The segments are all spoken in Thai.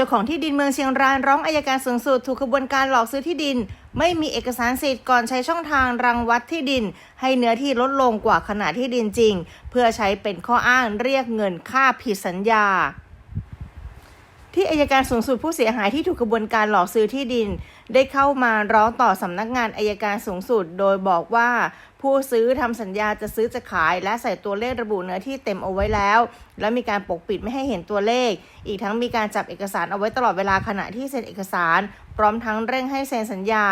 จ้าของที่ดินเมืองเชียงรายร้องอายการสูงสุดถูกขบวนการหลอกซื้อที่ดิน ไม่มีเอกสารสิทธิ์ก่อนใช้ช่องทางรังวัดที่ดิน ให้เนื้อที่ลดลงกว่าขนาดที่ดินจริง เพื่อใช้เป็นข้ออ้างเรียกเงินค่าผิดสัญญา ที่อายการสูงสุดผู้เสียหายที่ถูกกระบวนการหลอกซื้อที่ดิน ได้เข้ามาร้องต่อสำนักงานอายการสูงสุด โดยบอกว่าผู้ซื้อทำสัญญาจะซื้อจะขาย และใส่ตัวเลขระบุเนื้อที่เต็มเอาไว้แล้ว และมีการปกปิดไม่ให้เห็นตัวเลข อีกทั้งมีการจับเอกสารเอาไว้ตลอดเวลาขณะที่เซ็นเอกสาร พร้อมทั้งเร่งให้เซ็นสัญญา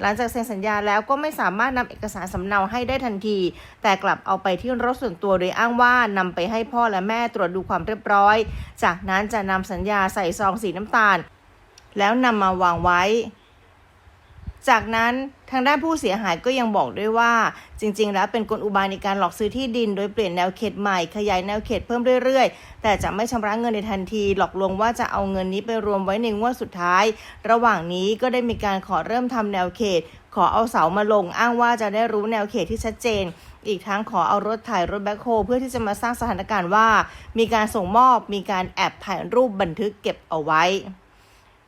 หลังจากเซ็นสัญญาแล้วก็ไม่สามารถนำเอกสารสำเนาให้ได้ทันที แต่กลับเอาไปที่รถส่วนตัวโดยอ้างว่านำไปให้พ่อและแม่ตรวจดูความเรียบร้อย จากนั้นจะนำสัญญาใส่ซองสีน้ำตาล แล้วนำมาวางไว้ จากนั้นทางด้านผู้เสียหายก็ยังบอกด้วยว่า จริง ๆ แล้วเป็นกลอุบายในการหลอกซื้อที่ดิน โดยเปลี่ยนแนวเขตใหม่ขยายแนวเขตเพิ่มเรื่อยๆ แต่จะไม่ชำระเงินในทันที หลอกลวงว่าจะเอาเงินนี้ไปรวมไว้ในงวดสุดท้าย ระหว่างนี้ก็ได้มีการขอเริ่มทำแนวเขต ขอเอาเสามาลงอ้างว่าจะได้รู้แนวเขตที่ชัดเจน อีกทั้งขอเอารถถ่ายรถแบ็คโฮเพื่อที่จะมาสร้างสถานการณ์ว่า มีการส่งมอบมีการแอบถ่ายรูปบันทึกเก็บเอาไว้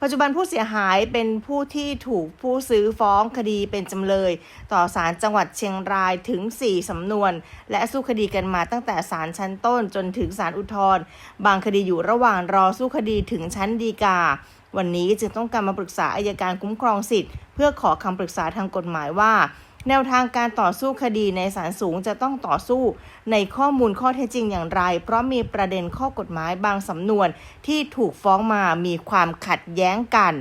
ปัจจุบันผู้เสียหายเป็นผู้ที่ถูกผู้ซื้อฟ้องคดีเป็นจำเลย ต่อศาลจังหวัดเชียงรายถึง 4 สำนวน และสู้คดีกันมาตั้งแต่ศาลชั้นต้นจนถึงศาลอุทธรณ์บางคดีอยู่ระหว่างรอสู้คดีถึงชั้นฎีกาวันนี้จึงต้องการมาปรึกษาอายการคุ้มครองสิทธิ์ เพื่อขอคำปรึกษาทางกฎหมายว่า แนวทางการต่อสู้คดีในศาลสูงจะต้องต่อสู้ในข้อมูลข้อเท็จจริงอย่างไร เพราะมีประเด็นข้อกฎหมายบางสำนวนที่ถูกฟ้องมามีความขัดแย้งกัน